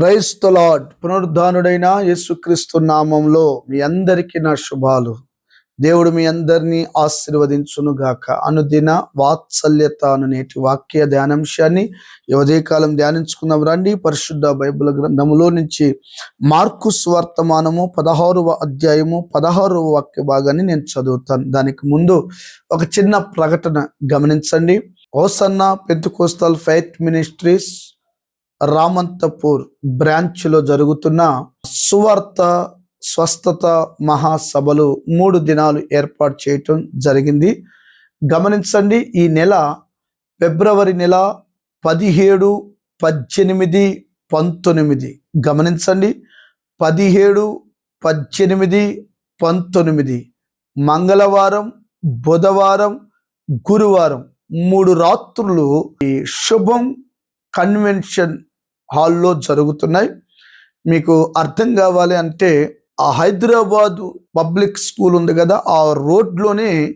క్రైస్తలాడ్ పునరుద్ధానుడైన యేసుక్రీస్తు నామంలో మీ అందరికీ నా శుభాలు. దేవుడు మీ అందరినీ ఆశీర్వదించును గాక అనుదిన వాత్సల్యత అను నేటి వాక్య ధ్యానాంశాన్ని ఈ ఉదయకాలం ధ్యానించుకుందాం రండి. పరిశుద్ధ బైబిల్ గ్రంథములో నుంచి మార్కు స్వర్తమానము పదహారవ అధ్యాయము పదహారవ వాక్య భాగాన్ని నేను చదువుతాను. దానికి ముందు ఒక చిన్న ప్రకటన గమనించండి. Hosanna Pentecostal faith ministries Ramanthapur బ్రాంచ్లో జరుగుతున్న సువార్త స్వస్థత మహాసభలు మూడు దినాలు ఏర్పాటు చేయటం జరిగింది. గమనించండి ఈ నెల ఫిబ్రవరి నెల పదిహేడు పద్దెనిమిది పంతొమ్మిది. గమనించండి పదిహేడు పద్దెనిమిది పంతొమ్మిది. మంగళవారం బుధవారం గురువారం మూడు రాత్రులు ఈ శుభం కన్వెన్షన్ హాల్లో జరుగుతున్నాయి. మీకు అర్థం కావాలి అంటే ఆ హైదరాబాద్ పబ్లిక్ స్కూల్ ఉంది కదా ఆ రోడ్లోనే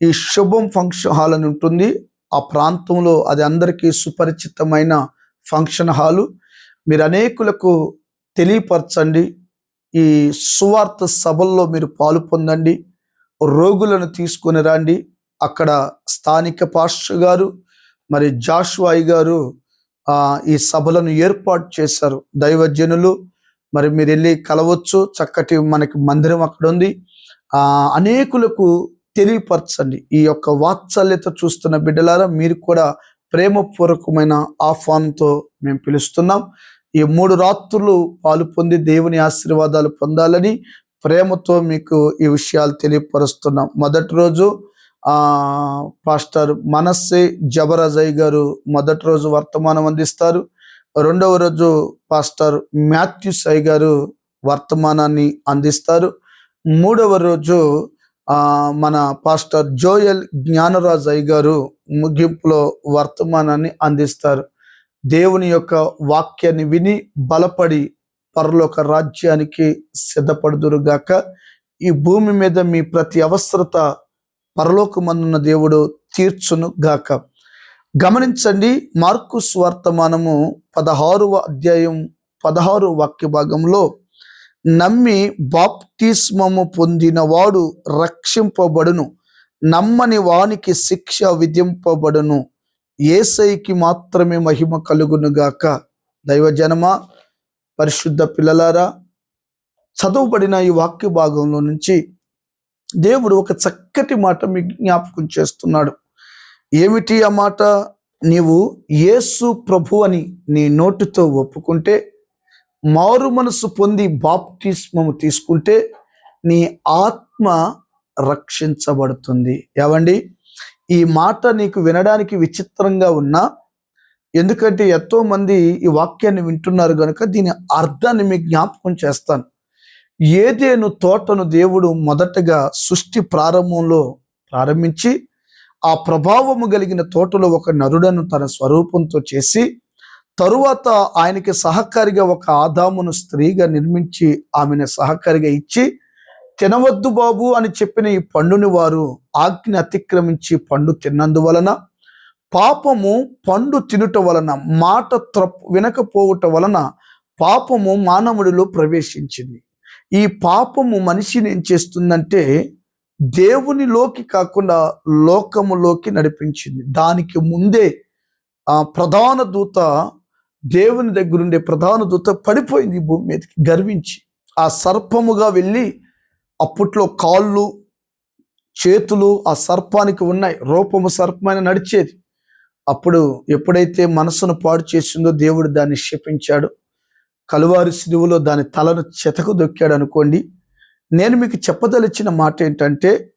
ఈ శుభం ఫంక్షన్ హాల్ అని ఉంటుంది. ఆ ప్రాంతంలో అది అందరికీ సుపరిచితమైన ఫంక్షన్ హాలు. మీరు అనేకులకు తెలియపరచండి. ఈ సువార్త సభల్లో మీరు పాలు పొందండి. రోగులను తీసుకొని రండి. అక్కడ స్థానిక పాస్టర్ గారు మరి జాషువాయి గారు ఈ సభలను ఏర్పాటు చేశారు. దైవజనులు మరి మీరు వెళ్ళి కలవచ్చు. చక్కటి మనకి మందిరం అక్కడ ఉంది ఆ అనేకులకు తెలియపరచండి. ఈ యొక్క వాత్సల్యత చూస్తున్న బిడ్డలారా మీరు కూడా ప్రేమపూర్వకమైన ఆహ్వానంతో మేము పిలుస్తున్నాం. ఈ మూడు రాత్రులు పాలు పొంది దేవుని ఆశీర్వాదాలు పొందాలని ప్రేమతో మీకు ఈ విషయాలు తెలియపరుస్తున్నాం. మొదటి రోజు పాస్టర్ మనస్సే జబరజయ్ గారు మొదటి రోజు వర్తమానం అందిస్తారు. రెండవ రోజు పాస్టర్ మాథ్యూ సై గారు వర్తమానాన్ని అందిస్తారు. మూడవ రోజు మన పాస్టర్ జోయల్ జ్ఞానరాజ్ అయ్య గారు ముగింపులో వర్తమానాన్ని అందిస్తారు. దేవుని యొక్క వాక్యాన్ని విని బలపడి పరలోక రాజ్యానికి సిద్ధపడుదురుగాక. ఈ భూమి మీద మీ ప్రతి అవసరత పరలోకమందున్న దేవుడు తీర్చును గాక. గమనించండి మార్కు స్వార్థమానము పదహారవ అధ్యాయం పదహారు వాక్య భాగంలో నమ్మి బాప్తిస్మము పొందినవాడు రక్షింపబడును నమ్మని వానికి శిక్ష విధింపబడును ఏసైకి మాత్రమే మహిమ కలుగును గాక. దైవజనమా పరిశుద్ధ పిల్లలారా చదువుబడిన ఈ వాక్య భాగంలో నుంచి దేవుడు ఒక చక్కటి మాట మీ జ్ఞాపకం చేస్తున్నాడు. ఏమిటి ఆ మాట? నీవు యేసు ప్రభు అని నీ నోటితో ఒప్పుకుంటే మారు మనసు పొంది బాప్టిస్మము తీసుకుంటే నీ ఆత్మ రక్షించబడుతుంది. ఏవండి ఈ మాట నీకు వినడానికి విచిత్రంగా ఉన్నా ఎందుకంటే ఎంతో మంది ఈ వాక్యాన్ని వింటున్నారు కనుక దీని అర్థాన్ని మీకు జ్ఞాపకం చేస్తాను. ఏదేను తోటను దేవుడు మొదటగా సృష్టి ప్రారంభంలో ప్రారంభించి ఆ ప్రభావము కలిగిన తోటలో ఒక నరుడను తన స్వరూపంతో చేసి తరువాత ఆయనకి సహకారిగా ఒక ఆదామును స్త్రీగా నిర్మించి ఆమెను సహకారిగా ఇచ్చి తినవద్దు బాబు అని చెప్పిన ఈ పండుని వారు ఆజ్ఞ అతిక్రమించి పండు తిన్నందువలన పాపము పండు తినుట వలన మాట త్రప్ వినకపోవుట వలన పాపము మానవుడిలో ప్రవేశించింది. ఈ పాపము మనిషిని ఏం చేస్తుందంటే దేవునిలోకి కాకుండా లోకములోకి నడిపించింది. దానికి ముందే ఆ ప్రధాన దూత దేవుని దగ్గరుండే ప్రధాన దూత పడిపోయింది భూమి మీదకి గర్వించి. ఆ సర్పముగా వెళ్ళి అప్పట్లో కాళ్ళు చేతులు ఆ సర్పానికి ఉన్నాయి. రూపము సర్పమైన నడిచేది. అప్పుడు ఎప్పుడైతే మనసును పాడు చేసిందో దేవుడు దాన్ని శపించాడు. కలువారి సిలువలో దాని తలను చెతకు దొక్కాడు అనుకోండి. నేను మీకు చెప్పదలిచిన మాట ఏంటంటే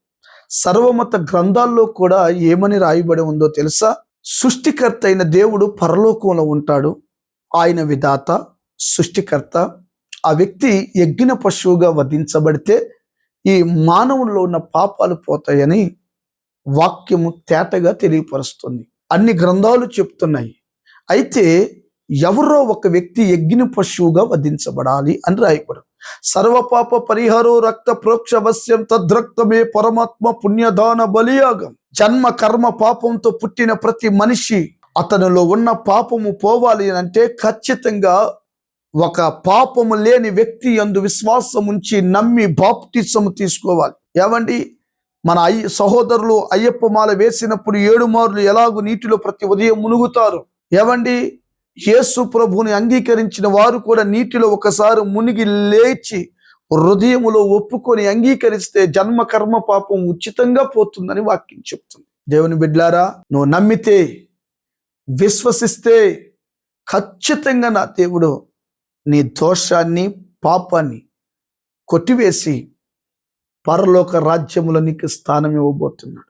సర్వమత గ్రంథాల్లో కూడా ఏమని రాయబడి ఉందో తెలుసా? సృష్టికర్త అయిన దేవుడు పరలోకంలో ఉంటాడు. ఆయన విధాత సృష్టికర్త. ఆ వ్యక్తి యజ్ఞ పశువుగా వధించబడితే ఈ మానవుల్లో ఉన్న పాపాలు పోతాయని వాక్యము తేటగా తెలియపరుస్తుంది. అన్ని గ్రంథాలు చెప్తున్నాయి. అయితే ఎవరో ఒక వ్యక్తి యజ్ఞ పశువుగా వధించబడాలి అని రాయబడు. సర్వపాప పరిహారో రక్త ప్రోక్షవస్యం తద్రక్తమే పరమాత్మ పుణ్యదాన బలియాగం. జన్మ కర్మ పాపంతో పుట్టిన ప్రతి మనిషి అతనిలో ఉన్న పాపము పోవాలి అని అంటే ఖచ్చితంగా ఒక పాపము లేని వ్యక్తి అందు విశ్వాసం ఉంచి నమ్మి బాప్టిసము తీసుకోవాలి. ఏమండి? మన అయ్య సహోదరులు అయ్యప్ప మాల వేసినప్పుడు ఏడు మార్లు ఎలాగూ నీటిలో ప్రతి ఉదయం మునుగుతారు? ఏమండి? యేసు ప్రభువుని అంగీకరించిన వారు కూడా నీటిలో ఒకసారి మునిగి లేచి హృదయములో ఒప్పుకొని అంగీకరిస్తే జన్మ కర్మ పాపం ఉచితంగా పోతుందని వాక్యం చెప్తుంది. దేవుని బిడ్లారా నువ్వు నమ్మితే విశ్వసిస్తే ఖచ్చితంగా నా దేవుడు నీ దోషాన్ని పాపాన్ని కొట్టివేసి పరలోక రాజ్యములో నీకు స్థానం ఇవ్వబోతున్నాడు.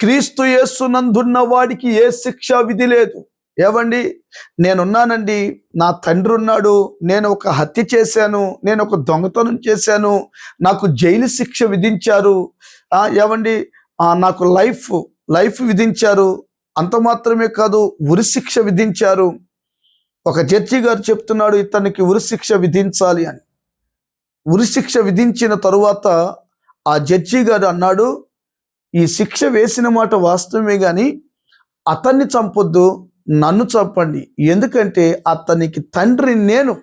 క్రీస్తు యేసునందున్న వాడికి ఏ శిక్ష విధి లేదు. ఏవండి? నేనున్నానండి. నా తండ్రి ఉన్నాడు నేను ఒక హత్య చేశాను. నేను ఒక దొంగతనం చేశాను. నాకు జైలు శిక్ష విధించారు. ఏవండి? నాకు లైఫ్ లైఫ్ విధించారు. అంత మాత్రమే కాదు ఉరి శిక్ష విధించారు. ఒక జడ్జి గారు చెప్తున్నాడు ఇతనికి ఉరి శిక్ష విధించాలి అని. ఉరి శిక్ష విధించిన తరువాత ఆ జడ్జి గారు అన్నాడు ఈ శిక్ష వేసిన మాట వాస్తవమే కానీ అతన్ని చంపొద్దు. నన్ను చంపండి. ఎందుకంటే అతనికి తండ్రి నేను.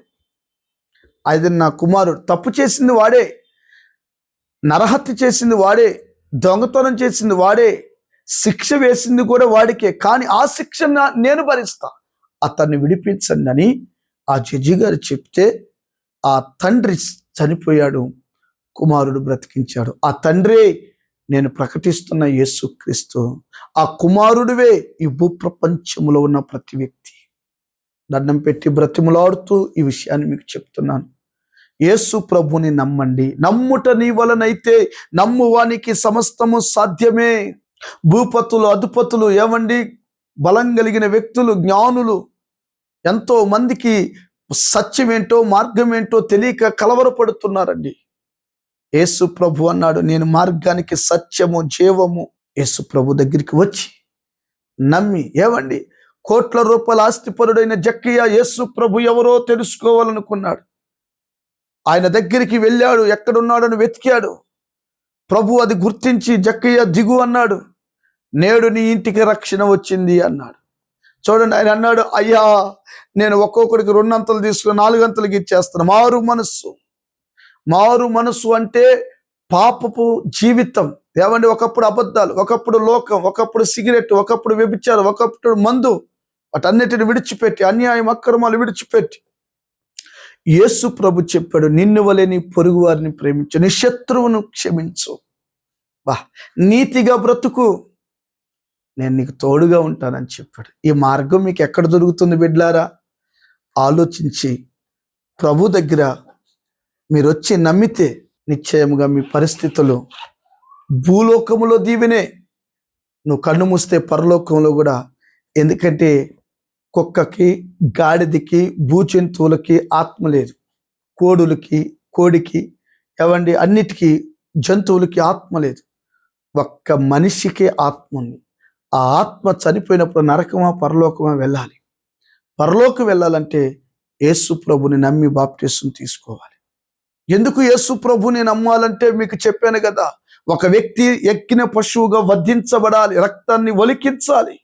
అది నా కుమారుడు తప్పు చేసింది వాడే. నరహత్య చేసింది వాడే. దొంగతనం చేసింది వాడే. శిక్ష వేసింది కూడా వాడికే. కానీ ఆ శిక్ష నేను భరిస్తా. అతన్ని విడిపించండి అని ఆ జడ్జి గారు చెప్తే ఆ తండ్రి చనిపోయాడు. కుమారుడు బ్రతికించాడు. ఆ తండ్రే నేను ప్రకటిస్తున్న యేసుక్రీస్తు ఆ కుమారుడివే ఈ భూప్రపంచంలో ఉన్న ప్రతి వ్యక్తి. దండం పెట్టి బ్రతిములాడుతూ ఈ విషయాన్ని మీకు చెప్తున్నాను. యేసు ప్రభుని నమ్మండి. నమ్ముట నీ వలనైతే నమ్మువానికి సమస్తము సాధ్యమే. భూపతులు అధుపతులు ఏమండి బలం కలిగిన వ్యక్తులు జ్ఞానులు. ఎంతో మందికి సత్యమేంటో మార్గం ఏంటో తెలియక కలవరపడుతున్నారండి. యేసు ప్రభు అన్నాడు నేను మార్గానికి సత్యము జీవము యేసు ప్రభు దగ్గరికి వచ్చి నమ్మి ఏమండి? కోట్ల రూపాయల ఆస్తిపరుడైన జక్కయ్య యేసు ప్రభు ఎవరో తెలుసుకోవాలనుకున్నాడు. ఆయన దగ్గరికి వెళ్ళాడు ఎక్కడున్నాడని వెతికాడు. ప్రభు అది గుర్తించి జక్కయ్య దిగు అన్నాడు. నేడు నీ ఇంటికి రక్షణ వచ్చింది అన్నాడు. చూడండి ఆయన అన్నాడు అయ్యా నేను ఒక్కొక్కడికి రెండంతలు తీసుకుని నాలుగంతలకి ఇచ్చేస్తాను మారు మనస్సు. మారు మనసు అంటే పాపపు జీవితం. ఏమండి? ఒకప్పుడు అబద్ధాలు ఒకప్పుడు లోకం ఒకప్పుడు సిగరెట్ ఒకప్పుడు వ్యభిచారం ఒకప్పుడు మందు వాటన్నిటిని విడిచిపెట్టి అన్యాయం అక్రమాలు విడిచిపెట్టి. యేసు ప్రభు చెప్పాడు నిన్ను వలె నీ పొరుగు వారిని ప్రేమించు నీ శత్రువును క్షమించు. వా నీతిగా బ్రతుకు. నేను నీకు తోడుగా ఉంటానని చెప్పాడు. ఈ మార్గం మీకు ఎక్కడ దొరుకుతుంది బిడ్లారా? ఆలోచించి ప్రభు దగ్గర మీరు వచ్చి నమ్మితే నిశ్చయముగా మీ పరిస్థితులు భూలోకములో దీవినే. నువ్వు కన్ను మూస్తే పరలోకంలో కూడా. ఎందుకంటే కుక్కకి గాడిదకి భూజంతువులకి ఆత్మ లేదు. కోడులకి కోడికి ఎవండి అన్నిటికీ జంతువులకి ఆత్మ లేదు. ఒక్క మనిషికే ఆత్మ ఉంది. ఆ ఆత్మ చనిపోయినప్పుడు నరకమా పరలోకమా వెళ్ళాలి. పరలోకి వెళ్ళాలంటే యేసు ప్రభుని నమ్మి బాప్టిసం తీసుకోవాలి. ఎందుకు యేసు ప్రభుని నమ్మాలంటే మీకు చెప్పాను కదా? ఒక వ్యక్తి ఎక్కిన పశువుగా వధించబడాలి రక్తాన్ని ఒలికించాలి.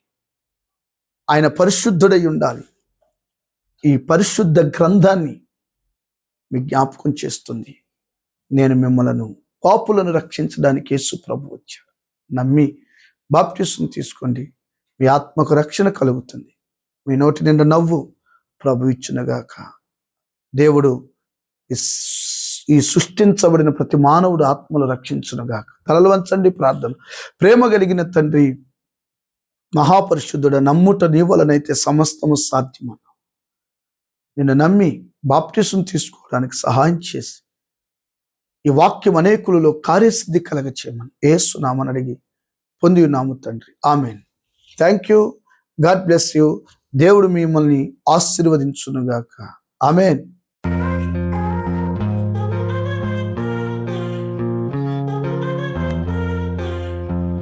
ఆయన పరిశుద్ధుడై ఉండాలి. ఈ పరిశుద్ధ గ్రంథాన్ని మీ జ్ఞాపకం చేస్తుంది. నేను మిమ్మలను పాపులను రక్షించడానికి యేసు ప్రభు వచ్చాడు. నమ్మి బాప్టిస్ట్ని తీసుకోండి. మీ ఆత్మకు రక్షణ కలుగుతుంది. మీ నోటి నిండా నవ్వు ప్రభు ఇచ్చునగాక. దేవుడు ఇస్ ఈ సృష్టించబడిన ప్రతి మానవుడు ఆత్మలు రక్షించునుగాక. తలలు వంచండి ప్రార్థన. ప్రేమ కలిగిన తండ్రి మహాపరిశుద్ధుడ నమ్ముట నీ వలనైతే సమస్తము సాధ్యమన్న నిన్ను నమ్మి బాప్టిసం తీసుకోవడానికి సహాయం చేసి ఈ వాక్యం అనేకులలో కార్యసిద్ధి కలగ చేయమని ఏసునామని అడిగి పొంది ఉన్నాము తండ్రి. Amen. Thank you. God bless you. దేవుడు మిమ్మల్ని ఆశీర్వదించునుగాక. ఆమెన్.